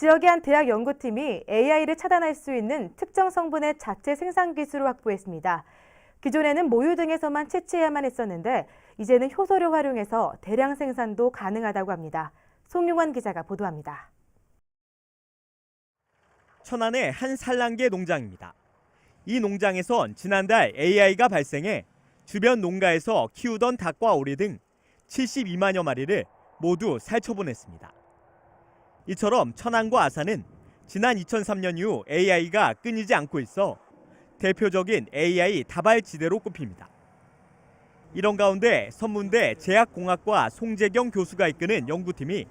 지역의 한 대학 연구팀이 AI를 차단할 수 있는 특정 성분의 자체 생산 기술을 확보했습니다. 기존에는 모유 등에서만 채취해야만 했었는데 이제는 효소를 활용해서 대량 생산도 가능하다고 합니다. 송용환 기자가 보도합니다. 천안의 한 산란계 농장입니다. 이 농장에선 지난달 AI가 발생해 주변 농가에서 키우던 닭과 오리 등 72만여 마리를 모두 살처분했습니다. 이처럼 천안과 아산은 지난 2003년 이후 AI가 끊이지 않고 있어 대표적인 AI 다발지대로 꼽힙니다. 이런 가운데 선문대 제약공학과 송재경 교수가 이끄는 연구팀이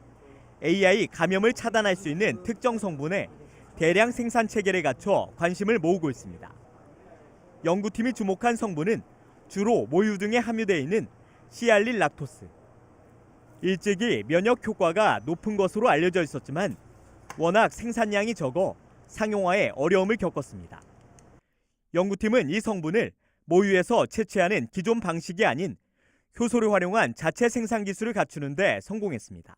AI 감염을 차단할 수 있는 특정 성분의 대량 생산 체계를 갖춰 관심을 모으고 있습니다. 연구팀이 주목한 성분은 주로 모유 등에 함유되어 있는 시알릴 락토스. 일찍이 면역 효과가 높은 것으로 알려져 있었지만 워낙 생산량이 적어 상용화에 어려움을 겪었습니다. 연구팀은 이 성분을 모유에서 채취하는 기존 방식이 아닌 효소를 활용한 자체 생산 기술을 갖추는 데 성공했습니다.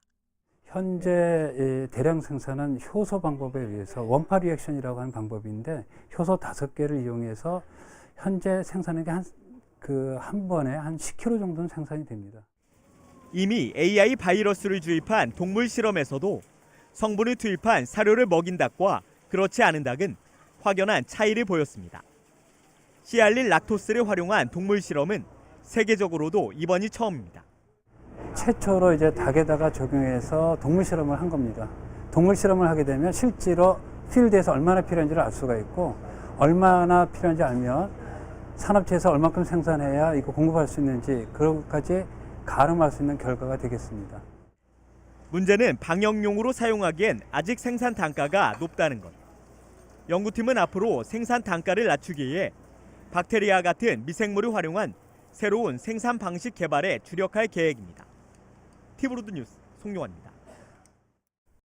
현재 이 대량 생산은 효소 방법에 의해서 원파 리액션이라고 하는 방법인데 효소 다섯 개를 이용해서 현재 생산하는 게한그 한 번에 한 10kg 정도는 생산이 됩니다. 이미 AI 바이러스를 주입한 동물 실험에서도 성분을 투입한 사료를 먹인 닭과 그렇지 않은 닭은 확연한 차이를 보였습니다. 시알릴 락토스를 활용한 동물 실험은 세계적으로도 이번이 처음입니다. 최초로 이제 닭에다가 적용해서 동물 실험을 한 겁니다. 동물 실험을 하게 되면 실제로 필드에서 얼마나 필요한지를 알 수가 있고 얼마나 필요한지 알면 산업체에서 얼마큼 생산해야 이거 공급할 수 있는지 그런 것까지 가늠할 수 있는 결과가 되겠습니다. 문제는 방역용으로 사용하기엔 아직 생산 단가가 높다는 것. 연구팀은 앞으로 생산 단가를 낮추기 위해 박테리아 같은 미생물을 활용한 새로운 생산 방식 개발에 주력할 계획입니다. 티브로드 뉴스 송용환입니다.